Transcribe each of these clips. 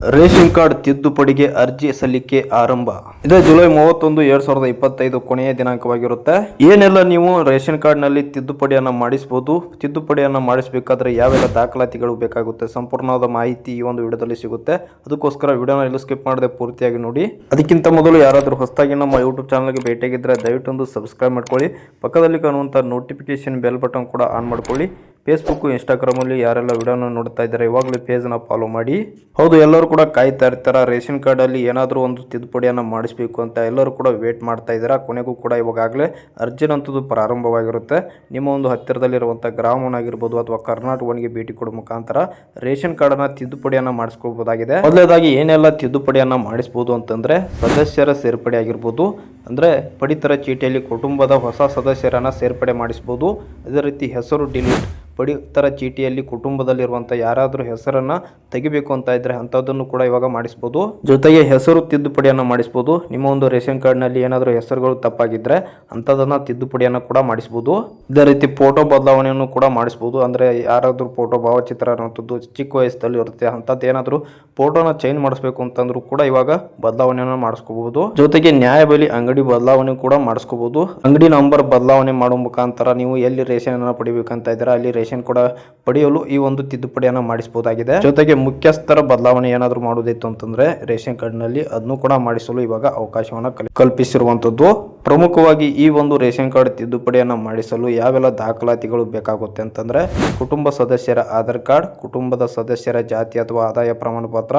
Ration card ತಿದ್ದುಪಡಿಗೆ ಅರ್ಜಿ ಸಲ್ಲಿಕೆ ಆರಂಭ. ಇದೇ ಜುಲೈ ಮೂವತ್ತೊಂದು, ಎರಡ್ ಸಾವಿರದ ಇಪ್ಪತ್ತೈದು ಕೊನೆಯ ದಿನಾಂಕವಾಗಿರುತ್ತೆ. ಏನೆಲ್ಲ ನೀವು ರೇಷನ್ ಕಾರ್ಡ್ನಲ್ಲಿ ತಿದ್ದುಪಡಿಯನ್ನ ಮಾಡಿಸಬಹುದು ತಿದ್ದುಪಡಿಯನ್ನ ಮಾಡಿಸಬೇಕಾದ್ರೆ ಯಾವೆಲ್ಲ ದಾಖಲಾತಿಗಳು ಬೇಕಾಗುತ್ತೆ? ಸಂಪೂರ್ಣವಾದ ಮಾಹಿತಿ ಈ ಒಂದು ವಿಡಿಯೋದಲ್ಲಿ ಸಿಗುತ್ತೆ. ಅದಕ್ಕೋಸ್ಕರ ವಿಡಿಯೋನ ಇಲ್ಲಿ ಸ್ಕಿಪ್ ಮಾಡದೆ ಪೂರ್ತಿಯಾಗಿ ನೋಡಿ. ಅದಕ್ಕಿಂತ ಮೊದಲು ಯಾರಾದರೂ ಹೊಸದಾಗಿ ನಮ್ಮ ಯೂಟ್ಯೂಬ್ ಚಾನಲ್ಗೆ ಭೇಟಿಯಾಗಿದ್ದರೆ ದಯವಿಟ್ಟು ಒಂದು ಸಬ್ಸ್ಕ್ರೈಬ್ ಮಾಡ್ಕೊಳ್ಳಿ. ಪಕ್ಕದಲ್ಲಿ ಕಾಣುವಂಥ ನೋಟಿಫಿಕೇಶನ್ ಬೆಲ್ ಬಟನ್ ಕೂಡ ಆನ್ ಮಾಡ್ಕೊಳ್ಳಿ. ಫೇಸ್ಬುಕ್ ಇನ್ಸ್ಟಾಗ್ರಾಮಲ್ಲಿ ಯಾರೆಲ್ಲ ವಿಡಿಯೋನ ನೋಡ್ತಾ ಇದ್ದಾರೆ, ಇವಾಗಲೇ ಪೇಜ್ನ ಫಾಲೋ ಮಾಡಿ. ಹೌದು, ಎಲ್ಲರೂ ಕೂಡ ಕಾಯ್ತಾ ಇರ್ತಾರೆ. ರೇಷನ್ ಕಾರ್ಡಲ್ಲಿ ಏನಾದರೂ ಒಂದು ತಿದ್ದುಪಡಿಯನ್ನು ಮಾಡಿಸ್ಬೇಕು ಅಂತ ಎಲ್ಲರೂ ಕೂಡ ವೇಟ್ ಮಾಡ್ತಾ ಇದ್ದಾರೆ ಕೊನೆಗೂ ಕೂಡ ಇವಾಗಲೇ ಅರ್ಜಿನಂಥದ್ದು ಪ್ರಾರಂಭವಾಗಿರುತ್ತೆ. ನಿಮ್ಮ ಒಂದು ಹತ್ತಿರದಲ್ಲಿರುವಂಥ ಗ್ರಾಮವನ್ನಾಗಿರ್ಬೋದು ಅಥವಾ ಕರ್ನಾಟಕವನಿಗೆ ಭೇಟಿ ಕೊಡೋ ಮುಖಾಂತರ ರೇಷನ್ ಕಾರ್ಡನ್ನು ತಿದ್ದುಪಡಿಯನ್ನು ಮಾಡಿಸ್ಕೋಬಹುದಾಗಿದೆ. ಮೊದಲೇದಾಗಿ ಏನೆಲ್ಲ ತಿದ್ದುಪಡಿಯನ್ನು ಮಾಡಿಸ್ಬೋದು ಅಂತಂದರೆ ಸದಸ್ಯರ ಸೇರ್ಪಡೆ ಆಗಿರ್ಬೋದು. ಅಂದರೆ ಪಡಿತರ ಚೀಟಿಯಲ್ಲಿ ಕುಟುಂಬದ ಹೊಸ ಸದಸ್ಯರನ್ನು ಸೇರ್ಪಡೆ ಮಾಡಿಸ್ಬೋದು. ಅದೇ ರೀತಿ ಹೆಸರು ಡಿಲೀಟ್ ಪಡಿತರ ಚೀಟಿಯಲ್ಲಿ ಕುಟುಂಬದಲ್ಲಿರುವಂಥ ಯಾರಾದರೂ ಹೆಸರನ್ನು ತೆಗಿಬೇಕು ಅಂತ ಇದ್ರೆ ಅಂಥದ್ದನ್ನು ಕೂಡ ಇವಾಗ ಮಾಡಿಸ್ಬೋದು. ಜೊತೆಗೆ ಹೆಸರು ತಿದ್ದುಪಡಿಯನ್ನು ಮಾಡಿಸ್ಬೋದು. ನಿಮ್ಮ ಒಂದು ರೇಷನ್ ಕಾರ್ಡ್ನಲ್ಲಿ ಏನಾದರೂ ಹೆಸರುಗಳು ತಪ್ಪಾಗಿದ್ದರೆ ಅಂಥದ್ದನ್ನು ತಿದ್ದುಪಡಿಯನ್ನು ಕೂಡ ಮಾಡಿಸ್ಬೋದು. ಇದೇ ರೀತಿ ಫೋಟೋ ಬದಲಾವಣೆಯನ್ನು ಕೂಡ ಮಾಡಿಸ್ಬೋದು. ಅಂದರೆ ಯಾರಾದರೂ ಫೋಟೋ ಭಾವಚಿತ್ರ ಅನ್ನೋಂಥದ್ದು ಚಿಕ್ಕ ವಯಸ್ಸಲ್ಲಿ ಇರುತ್ತೆ, ಅಂಥದ್ದು ಏನಾದರೂ ಫೋಟೋನ ಚೇಂಜ್ ಮಾಡಿಸ್ಬೇಕು ಅಂತಂದ್ರೂ ಕೂಡ ಇವಾಗ ಬದಲಾವಣೆಯನ್ನು ಮಾಡಿಸ್ಕೋಬಹುದು ಜೊತೆಗೆ ನ್ಯಾಯಬೆಲೆ ಅಂಗಡಿ ಬದಲಾವಣೆ ಕೂಡ ಮಾಡಿಸ್ಕೋಬಹುದು ಅಂಗಡಿ ನಂಬರ್ ಬದಲಾವಣೆ ಮಾಡೋ ಮುಖಾಂತರ ನೀವು ಎಲ್ಲಿ ರೇಷನ್ ಅನ್ನ ಪಡಿಬೇಕಂತ ಇದ್ರೆ ಅಲ್ಲಿ ರೇಷನ್ ಕೂಡ ಪಡೆಯಲು ಈ ಒಂದು ತಿದ್ದುಪಡಿಯನ್ನು ಮಾಡಿಸಬಹುದಾಗಿದೆ ಜೊತೆಗೆ ಮುಖ್ಯಸ್ಥರ ಬದಲಾವಣೆ ಏನಾದರೂ ಮಾಡೋದಿತ್ತು ಅಂತಂದ್ರೆ ರೇಷನ್ ಕಾರ್ಡ್ನಲ್ಲಿ ಅದನ್ನು ಕೂಡ ಮಾಡಿಸಲು ಇವಾಗ ಅವಕಾಶವನ್ನು ಕಲ್- ಕಲ್ಪಿಸಿರುವಂತದ್ದು ಪ್ರಮುಖವಾಗಿ ಈ ಒಂದು ರೇಷನ್ ಕಾರ್ಡ್ ತಿದ್ದುಪಡಿಯನ್ನು ಮಾಡಿಸಲು ಯಾವೆಲ್ಲ ದಾಖಲಾತಿಗಳು ಬೇಕಾಗುತ್ತೆ ಅಂತಂದ್ರೆ ಕುಟುಂಬ ಸದಸ್ಯರ ಆಧಾರ್ ಕಾರ್ಡ್, ಕುಟುಂಬದ ಸದಸ್ಯರ ಜಾತಿ ಅಥವಾ ಆದಾಯ ಪ್ರಮಾಣ ಪತ್ರ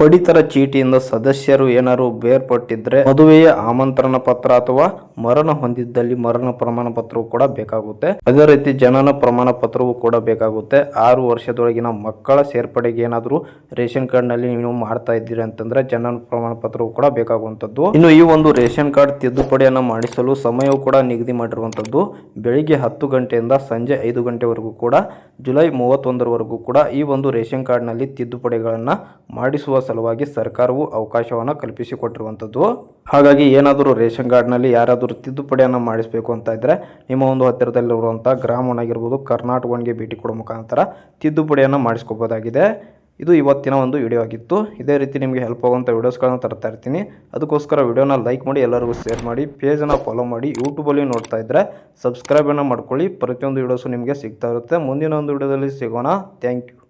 ಪಡಿತರ ಚೀಟಿಯಿಂದ ಸದಸ್ಯರು ಏನಾದ್ರು ಬೇರ್ಪಟ್ಟಿದ್ರೆ ಮದುವೆಯ ಆಮಂತ್ರಣ ಪತ್ರ ಅಥವಾ ಮರಣ ಹೊಂದಿದ್ದಲ್ಲಿ ಮರಣ ಪ್ರಮಾಣ ಪತ್ರವು ಕೂಡ ಬೇಕಾಗುತ್ತೆ. ಅದೇ ರೀತಿ ಜನನ ಪ್ರಮಾಣ ಪತ್ರವು ಕೂಡ ಬೇಕಾಗುತ್ತೆ. ಆರು ವರ್ಷದೊಳಗಿನ ಮಕ್ಕಳ ಸೇರ್ಪಡೆಗೆ ಏನಾದರೂ ರೇಷನ್ ಕಾರ್ಡ್ನಲ್ಲಿ ನೀವು ಮಾಡ್ತಾ ಇದ್ದೀರಿ ಅಂತಂದ್ರೆ ಜನನ ಪ್ರಮಾಣ ಪತ್ರವು ಕೂಡ ಬೇಕಾಗುವಂತದ್ದು ಇನ್ನು ಈ ಒಂದು ರೇಷನ್ ಕಾರ್ಡ್ ತಿದ್ದುಪಡಿಯನ್ನ ಮಾಡಿಸಲು ಸಮಯವು ಕೂಡ ನಿಗದಿ ಮಾಡಿರುವಂತದ್ದು ಬೆಳಿಗ್ಗೆ ಹತ್ತು ಗಂಟೆಯಿಂದ ಸಂಜೆ ಐದು ಗಂಟೆವರೆಗೂ ಕೂಡ, ಜುಲೈ ಮೂವತ್ತೊಂದರವರೆಗೂ ಕೂಡ ಈ ಒಂದು ರೇಷನ್ ಕಾರ್ಡ್ನಲ್ಲಿ ತಿದ್ದುಪಡಿಗಳನ್ನ ಮಾಡಿಸುವ ಸಲುವಾಗಿ ಸರ್ಕಾರವು ಅವಕಾಶವನ್ನು ಕಲ್ಪಿಸಿಕೊಟ್ಟಿರುವಂಥದ್ದು. ಹಾಗಾಗಿ ಏನಾದರೂ ರೇಷನ್ ಕಾರ್ಡ್ನಲ್ಲಿ ಯಾರಾದರೂ ತಿದ್ದುಪಡಿಯನ್ನು ಮಾಡಿಸಬೇಕು ಅಂತ ಇದ್ದರೆ ನಿಮ್ಮ ಒಂದು ಹತ್ತಿರದಲ್ಲಿರುವಂಥ ಗ್ರಾಮವನ್ನಾಗಿರ್ಬೋದು ಕರ್ನಾಟಕವನ್ಗೆ ಭೇಟಿ ಕೊಡೋ ಮುಖಾಂತರ ತಿದ್ದುಪಡಿಯನ್ನು ಮಾಡಿಸ್ಕೋಬೋದಾಗಿದೆ. ಇದು ಇವತ್ತಿನ ಒಂದು ವಿಡಿಯೋ ಆಗಿತ್ತು. ಇದೇ ರೀತಿ ನಿಮಗೆ ಹೆಲ್ಪ್ ಆಗುವಂಥ ವೀಡಿಯೋಸ್ಗಳನ್ನು ತರ್ತಾ ಇರ್ತೀನಿ. ಅದಕ್ಕೋಸ್ಕರ ವಿಡಿಯೋನ ಲೈಕ್ ಮಾಡಿ, ಎಲ್ಲರಿಗೂ ಶೇರ್ ಮಾಡಿ ಪೇಜನ್ನು ಫಾಲೋ ಮಾಡಿ ಯೂಟ್ಯೂಬಲ್ಲಿ ನೋಡ್ತಾ ಇದ್ದರೆ ಸಬ್ಸ್ಕ್ರೈಬನ್ನು ಮಾಡ್ಕೊಳ್ಳಿ. ಪ್ರತಿಯೊಂದು ವೀಡಿಯೋಸು ನಿಮಗೆ ಸಿಗ್ತಾ ಇರುತ್ತೆ. ಮುಂದಿನ ಒಂದು ವಿಡಿಯೋದಲ್ಲಿ ಸಿಗೋಣ. Thank you